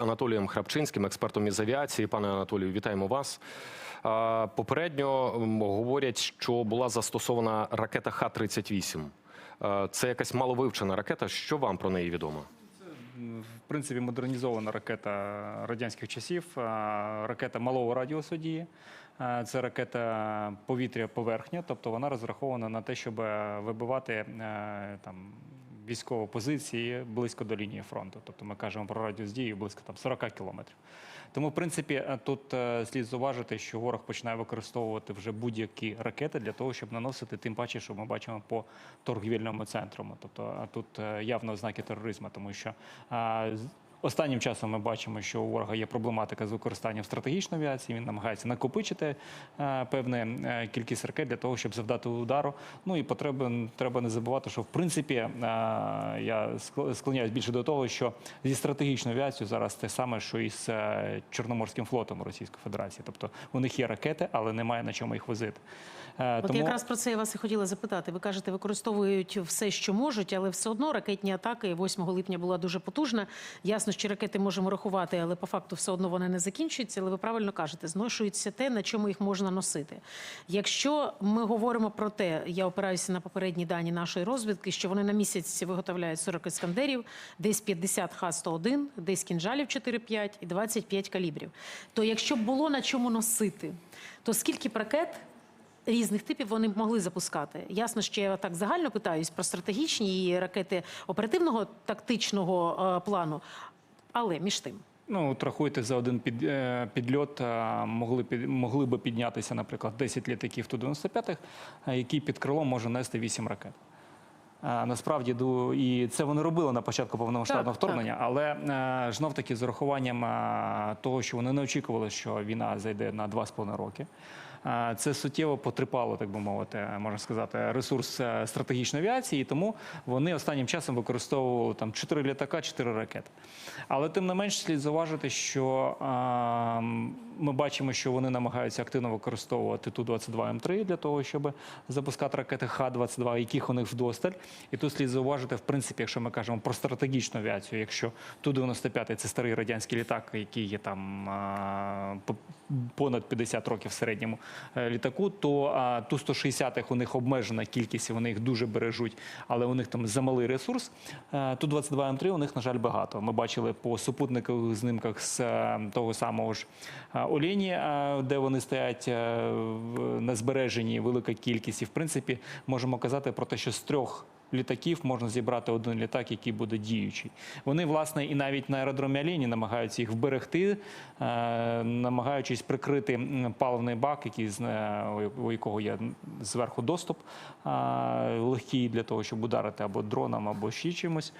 Анатолієм Храпчинським, експертом із авіації. Пане Анатолію, вітаємо вас. Попередньо говорять, що була застосована ракета Х-38. Це якась маловивчена ракета. Що вам про неї відомо? В принципі, модернізована ракета радянських часів, ракета малого радіусу дії. Це ракета повітря-поверхня, тобто вона розрахована на те, щоб е, вибивати е, там. Військові позиції близько до лінії фронту, тобто ми кажемо про радіус дії близько там 40 кілометрів. Тому, в принципі, е, тут е, слід зауважити, що ворог починає використовувати вже будь-які ракети для того, щоб наносити, тим паче, що ми бачимо по торгівельному центру. Тобто тут е, явно ознаки тероризму, тому що Останнім часом ми бачимо, що у ворога є проблематика з використанням стратегічної авіації. Він намагається накопичити е, певну е, кількість ракет для того, щоб завдати удару. Ну і потреба треба не забувати, що в принципі е, я склоняюсь більше до того, що зі стратегічною авіацією зараз те саме, що і з Чорноморським флотом Російської Федерації. Тобто у них є ракети, але немає на чому їх возити. От якраз про це я вас і хотіла запитати. Ви кажете, використовують все, що можуть, але все одно ракетні атаки 8 липня була дуже потужна. Ясно, що ракети можемо рахувати, але по факту все одно вони не закінчуються. Але ви правильно кажете, зношується те, на чому їх можна носити. Якщо ми говоримо про те, я опираюся на попередні дані нашої розвідки, що вони на місяць виготовляють 40 іскандерів, десь 50 Х-101, десь кінжалів 4-5 і 25 калібрів. То якщо б було на чому носити, то скільки б ракет різних типів вони б могли запускати. Ясно, що я так загально питаюсь про стратегічні ракети оперативного тактичного е, плану, але між тим. Ну, от рахуйте, за один під, е, підльот е, могли, під, могли би піднятися, наприклад, 10 літаків Ту-95, е, які під крилом може нести 8 ракет. Е, Насправді, і це вони робили на початку повномасштабного Так, вторгнення, але е, знов таки з урахуванням е, того, що вони не очікували, що війна зайде на 2,5 роки. Це суттєво потріпало, так би мовити, можна сказати, ресурс е, стратегічної авіації, і тому вони останнім часом використовували там 4 літака, 4 ракети. Але тим не менш слід зауважити, що ми бачимо, що вони намагаються активно використовувати Ту-22М3 для того, щоб запускати ракети Х-22, яких у них вдосталь. І тут слід зауважити, в принципі, якщо ми кажемо про стратегічну авіацію, якщо Ту-95 це старий радянський літак, який є там понад 50 років в середньому літаку, то Ту-160 у них обмежена кількість, вони їх дуже бережуть, але у них там замалий ресурс. Е, Ту-22М3 у них, на жаль, багато. Ми бачили по супутникових знимках з е, того самого ж е, Олені, е, де вони стоять е, на збереженні велика кількість. І в принципі можемо казати про те, що з трьох. Літаків можна зібрати один літак, який буде діючий. Вони, власне, і навіть на аеродромі Аліні намагаються їх вберегти, е, намагаючись прикрити паливний бак, який е, у- якого є зверху доступ е, легкий для того, щоб ударити або дроном, або ще чимось.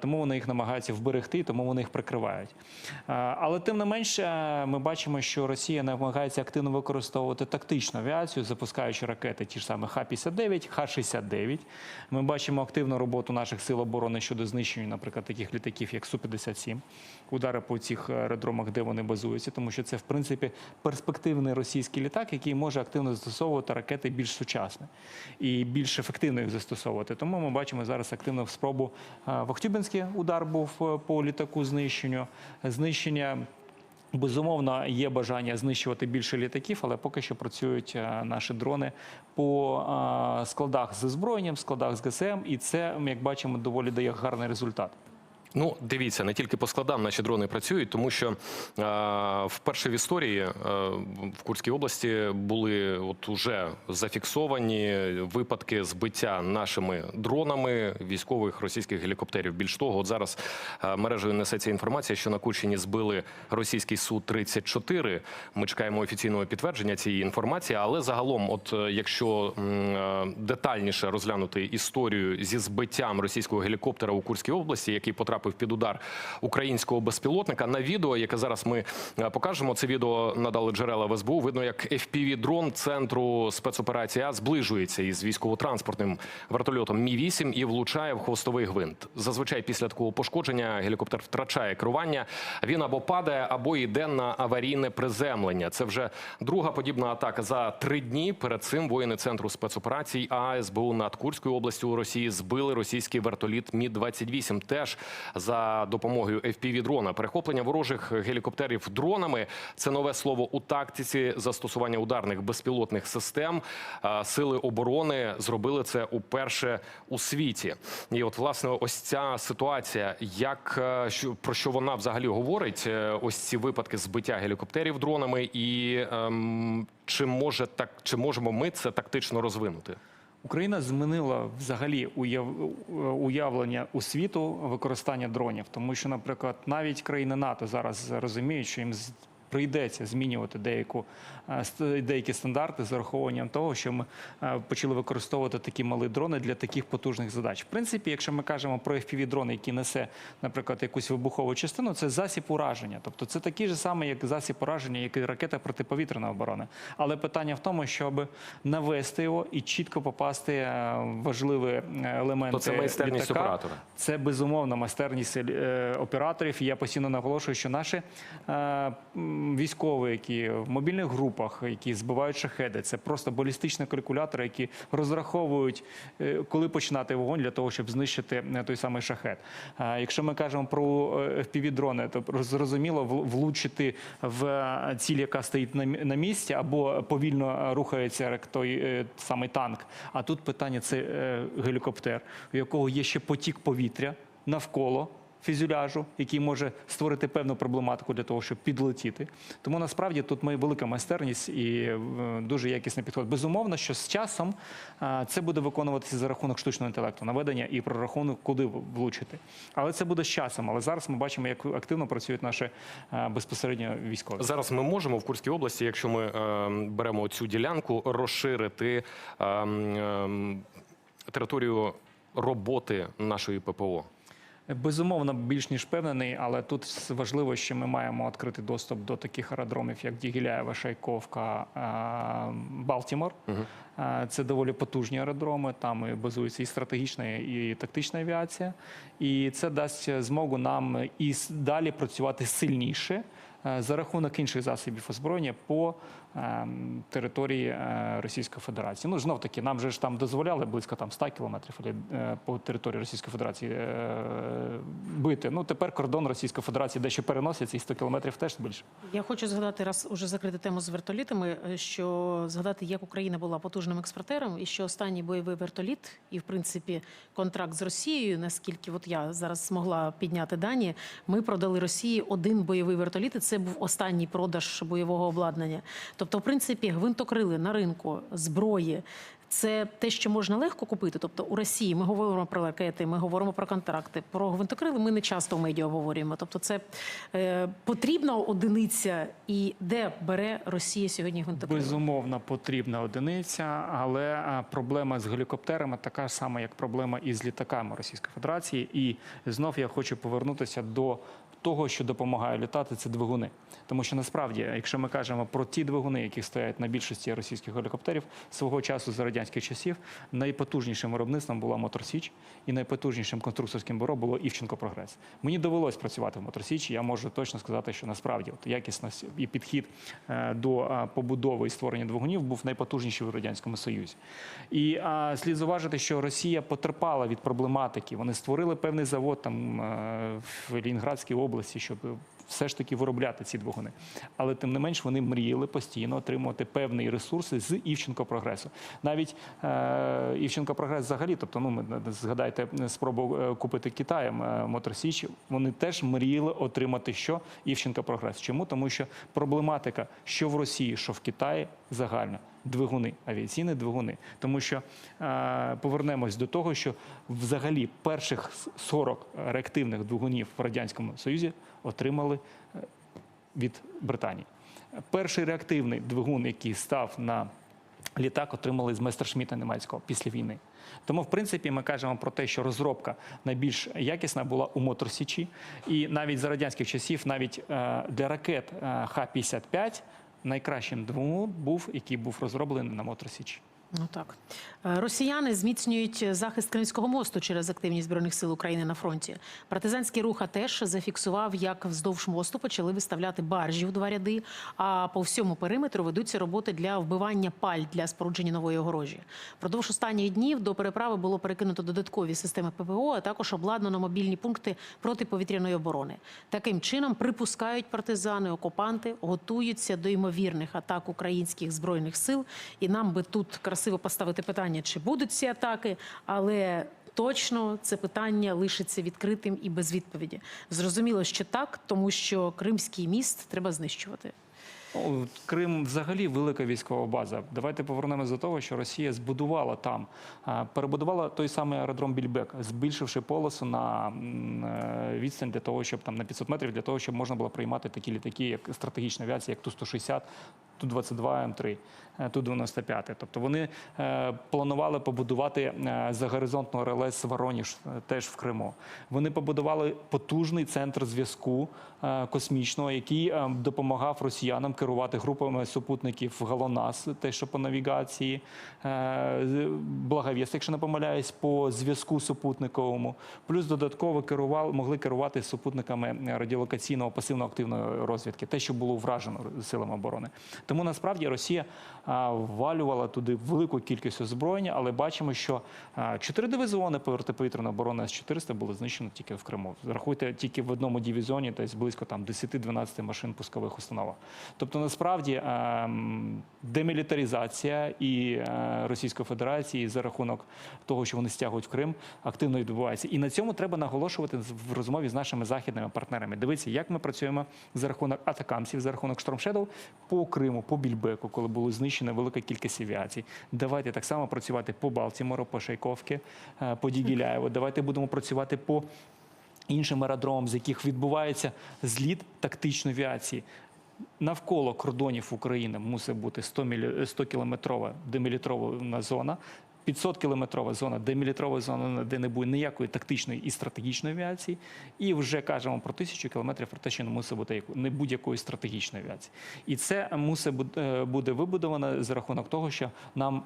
Тому вони їх намагаються вберегти, тому вони їх прикривають. Але тим не менше, ми бачимо, що Росія намагається активно використовувати тактичну авіацію, запускаючи ракети, ті ж самі Х-59, Х-69. Ми бачимо активну роботу наших сил оборони щодо знищення, наприклад, таких літаків, як Су-57, удари по цих аеродромах, де вони базуються, тому що це, в принципі, перспективний російський літак, який може активно застосовувати ракети більш сучасні і більш ефективно їх застосовувати. Тому ми бачимо зараз активну спробу е, в Ахтюбинський удар був е, по літаку знищенню, знищення. Безумовно, є бажання знищувати більше літаків, але поки що працюють е, наші дрони по е, складах з озброєнням, складах з ГСМ, і це, як бачимо, доволі дає гарний результат. Ну, дивіться, не тільки по складам наші дрони працюють, тому що е, вперше в історії е, в Курській області були от уже зафіксовані випадки збиття нашими дронами військових російських гелікоптерів. Більш того, от зараз е, мережею несеться інформація, що на Курщині збили російський су 34 Ми чекаємо офіційного підтвердження цієї інформації. Але загалом, от е, якщо е, детальніше розглянути історію зі збиттям російського гелікоптера у Курській області, який потрапив під удар українського безпілотника, на відео, яке зараз ми е, покажемо, це відео надали джерела в СБУ. Видно, як fpv дрон центру спецоперації А зближується із військово-транспортним вертольотом Мі 8 і влучає в хвостовий гвинт. Зазвичай після такого пошкодження гелікоптер втрачає керування. Він або падає, або йде на аварійне приземлення. Це вже друга подібна атака за три дні. Перед цим воїни центру спецоперацій АСБУ над Курською областю у Росії збили російський вертоліт Мі 28 Теж за допомогою FPV-дрона. Перехоплення ворожих гелікоптерів дронами це нове слово у тактиці застосування ударних безпілотних систем. Сили оборони зробили це уперше у світі. І от власне ось ця ситуація, як е, про що вона взагалі говорить? е, Ось ці випадки збиття гелікоптерів дронами, і ем, чи може так, чи можемо ми це тактично розвинути? Україна змінила взагалі уяв... уявлення у світу використання дронів, тому що, наприклад, навіть країни НАТО зараз розуміють, що їм прийдеться змінювати деяку е, деякі стандарти з урахуванням того, що ми е, почали використовувати такі малі дрони для таких потужних задач. В принципі, якщо ми кажемо про fpv дрон який несе, наприклад, якусь вибухову частину, це засіб ураження. Тобто це такий же самий, як засіб ураження, як і ракета протиповітряної оборони. Але питання в тому, щоб навести його і чітко попасти е, в важливі елементи. То це майстерність літака. оператора. Це безумовно майстерність операторів. І я постійно наголошую, що наші військові, які в мобільних групах, які збивають шахеди, це просто балістичні калькулятори, які розраховують, е, коли починати вогонь для того, щоб знищити е, той самий шахет. Е, якщо ми кажемо про fpv дрони то зрозуміло влучити в е, ціль, яка стоїть на місці, або повільно рухається як той е, самий танк. А тут питання це е, гелікоптер, у якого є ще потік повітря навколо. Фюзеляжу, який може створити певну проблематику для того, щоб підлетіти. Тому насправді тут ми велика майстерність і е, дуже якісний підход. Безумовно, що з часом е, це буде виконуватися за рахунок штучного інтелекту, наведення і прорахунок, куди влучити. Але це буде з часом. Але зараз ми бачимо, як активно працюють наші е, безпосередньо військові. Зараз ми можемо в Курській області, якщо ми беремо цю ділянку, розширити е, е, територію роботи нашої ППО. Безумовно, більш ніж впевнений, але тут важливо, що ми маємо відкритий доступ до таких аеродромів, як Дігіляєва, Шайковка, е, Балтімор. Е, Це доволі потужні аеродроми. Там і базується і стратегічна, і тактична авіація. І це дасть змогу нам і далі працювати сильніше е, за рахунок інших засобів озброєння по території е, Російської Федерації. Ну знов таки, нам же ж там дозволяли близько там 100 кілометрів е, по території Російської Федерації е, бити. Ну тепер кордон Російської Федерації дещо переноситься, і 100 кілометрів теж більше. Я хочу згадати, раз уже закрити тему з вертолітами, що згадати, як Україна була потужним експортером, і що останній бойовий вертоліт, і в принципі контракт з Росією, наскільки от я зараз змогла підняти дані, ми продали Росії один бойовий вертоліт, і це був останній продаж бойового обладнання. Тобто, в принципі, гвинтокрили на ринку зброї. Це те, що можна легко купити. Тобто у Росії ми говоримо про ракети, ми говоримо про контракти. Про гвинтокрили ми не часто в медіа говоримо. Тобто, це е, потрібна одиниця, і де бере Росія сьогодні гвинтокрили? Безумовно, потрібна одиниця, але проблема з гелікоптерами така ж сама, як проблема із літаками Російської Федерації. І знов я хочу повернутися до того, що допомагає літати, це двигуни. Тому що насправді, якщо ми кажемо про ті двигуни, які стоять на більшості російських гелікоптерів, свого часу за радянських часів найпотужнішим виробництвом була Моторсіч, і найпотужнішим конструкторським бюро було Івченко Прогрес. Мені довелось працювати в Моторсічі. Я можу точно сказати, що насправді от якісність і підхід е, до е, побудови і створення двигунів був найпотужніший в радянському союзі. І а, слід зауважити, що Росія потерпала від проблематики. Вони створили певний завод там е, в Лінінградській області, щоб все ж таки виробляти ці двигуни. Але тим не менш вони мріяли постійно отримувати певні ресурси з Івченко прогресу. Навіть е, Івченко прогрес взагалі, тобто, ну ми згадайте спробу е, купити Китаєм е, Моторсіч, вони теж мріяли отримати що Івченко прогрес. Чому? Тому що проблематика, що в Росії, що в Китаї, загальна. Двигуни, авіаційні двигуни, тому що е, повернемось до того, що взагалі перших 40 реактивних двигунів в радянському союзі отримали е, від Британії. Перший реактивний двигун, який став на літак, отримали з Местершміта німецького після війни. Тому, в принципі, ми кажемо про те, що розробка найбільш якісна була у Моторсічі, і навіть за радянських часів, навіть е, для ракет е, Х-55 найкращим двом був, який був розроблений на Моторсічі. Ну так. Е, Росіяни зміцнюють захист Кримського мосту через активність Збройних сил України на фронті. Партизанський рух теж зафіксував, як вздовж мосту почали виставляти баржі в два ряди, а по всьому периметру ведуться роботи для вбивання паль для спорудження нової огорожі. Продовж останніх днів до переправи було перекинуто додаткові системи ППО, а також обладнано мобільні пункти протиповітряної оборони. Таким чином припускають партизани, окупанти готуються до ймовірних атак українських збройних сил. І нам би тут красиво поставити питання, чи будуть ці атаки, але. Точно це питання лишиться відкритим і без відповіді. Зрозуміло, що так, тому що Кримський міст треба знищувати. Ну, Крим взагалі велика військова база. Давайте повернемося до того, що Росія збудувала там, перебудувала той самий аеродром Більбек, збільшивши полосу на е, відстань для того, щоб там на 500 метрів, для того, щоб можна було приймати такі літаки, як стратегічна авіація, як Ту-160, Ту-22, М3, е, Ту-95. Тобто вони е, планували побудувати е, загоризонтну РЛС Вороніж е, теж в Криму. Вони побудували потужний центр зв'язку космічного, який допомагав росіянам керувати групами супутників ГЛОНАСС, те, що по навігації, Благовіст, якщо не помиляюсь, по зв'язку супутниковому. Плюс додатково керували, могли керувати супутниками радіолокаційного пасивно-активної розвідки, те, що було вражено силами оборони. Тому насправді Росія ввалювала туди велику кількість озброєння, але бачимо, що чотири дивізіони протиповітряної оборони С-400 було знищено тільки в Криму. Рахуйте, тільки в одному дивізіоні десь близько там 10-12 машин пускових установок. Тобто, насправді демілітаризація і Російської Федерації за рахунок того, що вони стягують в Крим, активно відбувається. І на цьому треба наголошувати в розмові з нашими західними партнерами. Дивіться, як ми працюємо за рахунок атакамсів, за рахунок штормшедов по Криму, по Більбеку, коли було знищено велика кількість авіацій. Давайте так само працювати по Балтімору, по Шайковки, е, по Дігіляєву. Давайте будемо працювати по іншим аеродромам, з яких відбувається зліт тактичної авіації. Навколо кордонів України мусить бути 100 мілі... 100 кілометрова демілітрована зона. 500 кілометрова зона демілітарова зона, де не буде ніякої тактичної і стратегічної авіації, і вже кажемо про тисячу кілометрів про те, що не мусить бути не будь-якої стратегічної авіації. І це мусить бу- е, вибудовано за рахунок того, що нам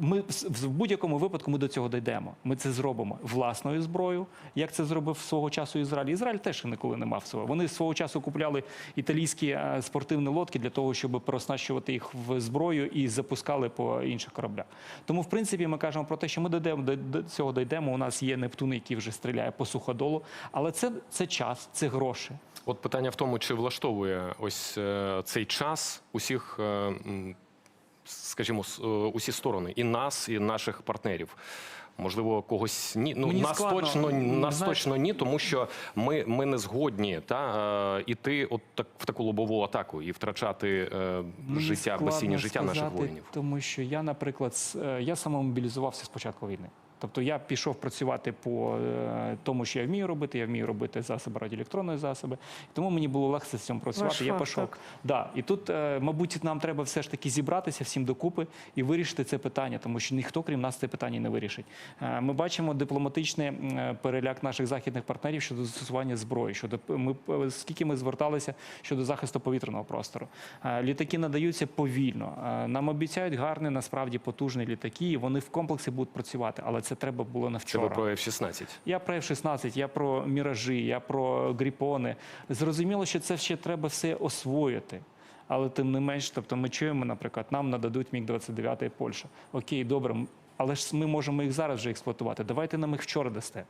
ми в в будь-якому випадку ми до цього дійдемо. Ми це зробимо власною зброєю, як це зробив свого часу Ізраїль. Ізраїль теж ніколи не мав свого. Вони свого часу купляли італійські е, спортивні лодки для того, щоб переоснащувати їх в зброю і запускали по інших кораблях. Тому, в принципі, ми кажемо про те, що ми дійдемо до, цього дійдемо. У нас є Нептун, який вже стріляє по суходолу, але це, це час, це гроші. От питання в тому, чи влаштовує ось е, цей час усіх, е, скажімо, е, усі сторони, і нас, і наших партнерів. Можливо, когось ні. Ну Мені нас складно. точно нас Знаєш- точно ні, тому що ми, ми не згодні та е, іти от так в таку лобову атаку і втрачати е, життя, безцінні життя наших воїнів. Тому що я, наприклад, е, я самомобілізувався з початку війни. Тобто я пішов працювати по е, тому, що я вмію робити. Я вмію робити засоби радіоелектронної засоби. Тому мені було легше з цим працювати. Ваш я пішов. Да. І тут, е, мабуть, нам треба все ж таки зібратися всім докупи і вирішити це питання, тому що ніхто, крім нас, це питання не вирішить. Е, Ми бачимо дипломатичний переляк наших західних партнерів щодо застосування зброї. Щодо ми скільки ми зверталися щодо захисту повітряного простору. Літаки надаються повільно. Нам обіцяють гарні, насправді потужні літаки, і вони в комплексі будуть працювати, але це треба було на Це вчора. про F-16. Я про F-16, я про міражі, я про гріпони. Зрозуміло, що це ще треба все освоїти. Але тим не менш, тобто ми чуємо, наприклад, нам нададуть міг 29 Польща. Окей, добре, але ж ми можемо їх зараз вже експлуатувати. Давайте нам їх вчора дасте.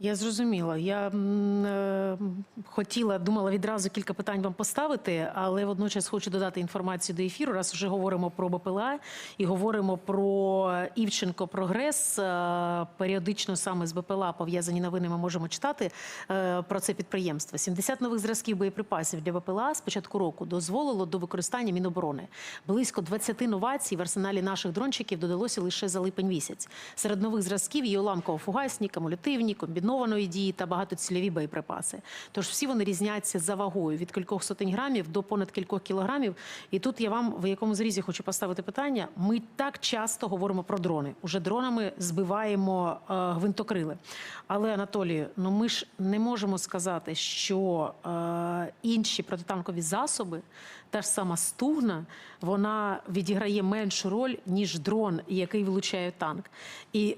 Я зрозуміла. Я е, хотіла, думала відразу кілька питань вам поставити, але водночас хочу додати інформацію до ефіру. Раз вже говоримо про БПЛА і говоримо про Івченко Прогрес. е, Періодично саме з БПЛА пов'язані новини ми можемо читати е, про це підприємство. 70 нових зразків боєприпасів для БПЛА з початку року дозволило до використання Міноборони. Близько 20 новацій в арсеналі наших дрончиків додалося лише за липень місяць. Серед нових зразків є уламково-фугасні, кумулятивні, комбіновані комбінованої дії та багатоцільові боєприпаси. Тож всі вони різняться за вагою від кількох сотень грамів до понад кількох кілограмів. І тут я вам в якому зрізі хочу поставити питання. Ми так часто говоримо про дрони. Уже дронами збиваємо е, гвинтокрили. Але Анатолію, ну ми ж не можемо сказати, що е, інші протитанкові засоби, та ж сама стугна, вона відіграє меншу роль ніж дрон, який влучає танк. І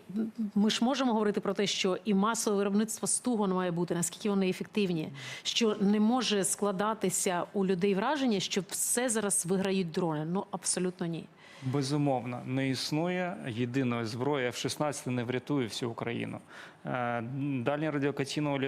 ми ж можемо говорити про те, що і масове виробництво стугон має бути, наскільки вони ефективні, що не може складатися у людей враження, що все зараз виграють дрони. Ну абсолютно ні. Безумовно, не існує єдиної зброї F-16 не врятує всю Україну. Е, Дальнє радіокаційного е,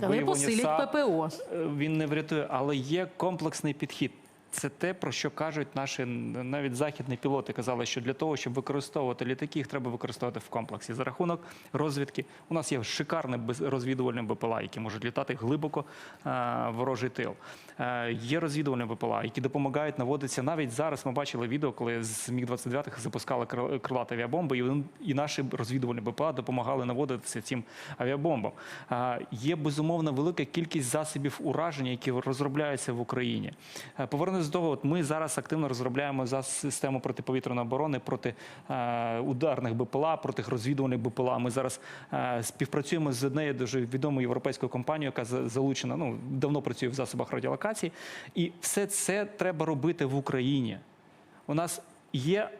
виявлення посилять СА, ППО. е, він не врятує, але є комплексний підхід. Це те, про що кажуть наші навіть західні пілоти. Казали, що для того, щоб використовувати літаки, їх треба використовувати в комплексі. За рахунок розвідки у нас є шикарне розвідувальне БПЛА, які можуть літати глибоко е, в ворожий тил. Е, Є розвідувальні БПЛА, які допомагають наводитися. Навіть зараз ми бачили відео, коли з міг 29 запускали крил- крилаті авіабомби, і, і наші розвідувальні БПЛА допомагали наводитися цим авіабомбам. Е, Є безумовно велика кількість засобів ураження, які розробляються в Україні. Е, Того, от ми зараз активно розробляємо за систему протиповітряної оборони проти е, ударних БПЛА, проти розвідувальних БПЛА. Ми зараз е, співпрацюємо з однією дуже відомою європейською компанією, яка залучена, ну давно працює в засобах радіолокації, і все це треба робити в Україні. У нас є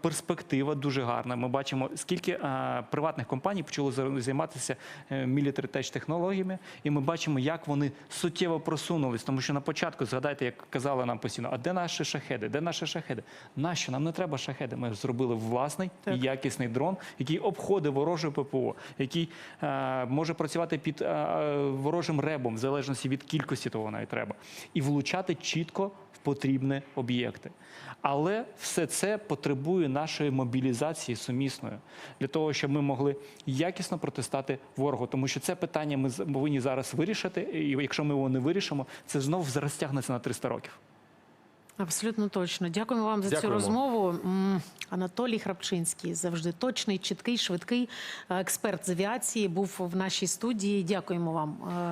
перспектива дуже гарна. Ми бачимо, скільки е, приватних компаній почали займатися е, military технологіями, і ми бачимо, як вони суттєво просунулись. Тому що на початку, згадайте, як казали нам постійно, а де наші шахеди? Де наші шахеди? Нащо? Нам не треба шахеди. Ми зробили власний і якісний дрон, який обходить вороже ППО, який е, може працювати під е, ворожим ребом, в залежності від кількості того навіть треба, і влучати чітко в потрібні об'єкти. Але все це потребує нашої мобілізації сумісної для того, щоб ми могли якісно протистати ворогу. Тому що це питання ми з- повинні зараз вирішити. І якщо ми його не вирішимо, це знов розтягнеться на 300 років. Абсолютно точно. Дякуємо вам за цю розмову. Анатолій Храпчинський завжди точний, чіткий, швидкий е, експерт з авіації був в нашій студії. Дякуємо вам. Е,